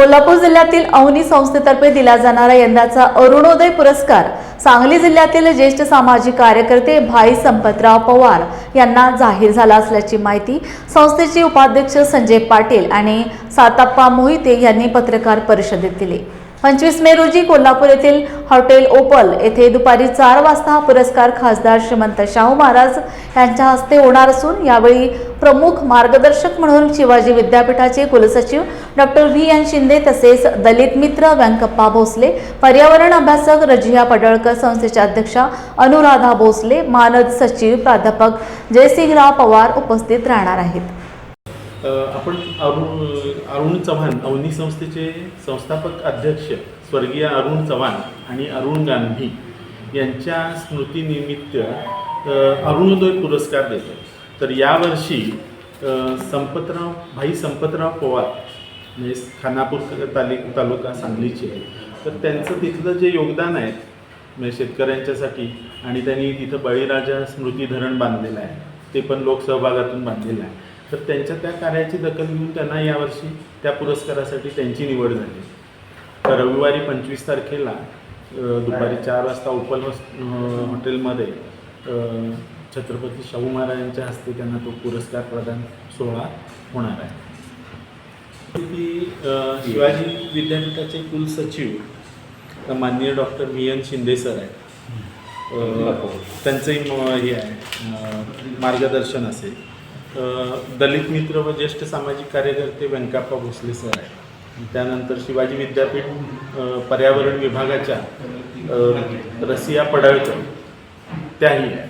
कोल्हापूर जिल्ह्यातील अवनी संस्थेतर्फे दिला जाणारा यंदाचा अरुणोदय पुरस्कार सांगली जिल्ह्यातील ज्येष्ठ सामाजिक कार्यकर्ते भाई संपतराव पवार यांना जाहीर झाला असल्याची माहिती संस्थेचे उपाध्यक्ष संजय पाटील आणि साताप्पा मोहिते यांनी पत्रकार परिषदेत दिली. पंचवीस मे रोजी कोल्हापूर येथील हॉटेल ओपल येथे दुपारी चार वाजता हा पुरस्कार खासदार श्रीमंत शाहू महाराज यांच्या हस्ते होणार असून यावेळी प्रमुख मार्गदर्शक म्हणून शिवाजी विद्यापीठाचे कुलसचिव डॉक्टर व्ही एन शिंदे तसेच दलित मित्र व्यंकप्पा भोसले पर्यावरण अभ्यासक रजिया पडळकर संस्थेच्या अध्यक्षा अनुराधा भोसले मानद सचिव प्राध्यापक जयसिंगराव पवार उपस्थित राहणार आहेत. आपण अरुण अरुण चव्हाण अवनी संस्थेचे संस्थापक अध्यक्ष स्वर्गीय अरुण चव्हाण आणि अरुण गांधी यांच्या स्मृतीनिमित्त अरुणोदय पुरस्कार देतो. तर यावर्षी संपतराव भाई संपतराव पवार म्हणजे खानापूर ताली तालुका सांगलीचे आहे तर त्यांचं तिथलं जे योगदान आहे म्हणजे शेतकऱ्यांच्यासाठी आणि त्यांनी तिथं बळीराजा स्मृती धरण बांधलेलं आहे ते पण लोकसहभागातून बांधलेलं आहे. तर त्यांच्या त्या कार्याची दखल घेऊन त्यांना यावर्षी त्या पुरस्कारासाठी त्यांची निवड झाली. तर रविवारी पंचवीस तारखेला दुपारी चार वाजता उपल हॉटेलमध्ये छत्रपती शाहू महाराजांच्या हस्ते त्यांना तो पुरस्कार प्रदान सोहळा होणार आहे. ती शिवाजी विद्यापीठाचे कुलसचिव माननीय डॉक्टर एन शिंदे सर आहेत. त्यांचंही हे आहे मार्गदर्शन असेल. दलित मित्र व ज्येष्ठ सामाजिक कार्यकर्ते व्यंकाप्पा भोसले सर आहेत. त्यानंतर शिवाजी विद्यापीठ पर्यावरण विभागाच्या रसिया पडाळकर त्याही आहेत.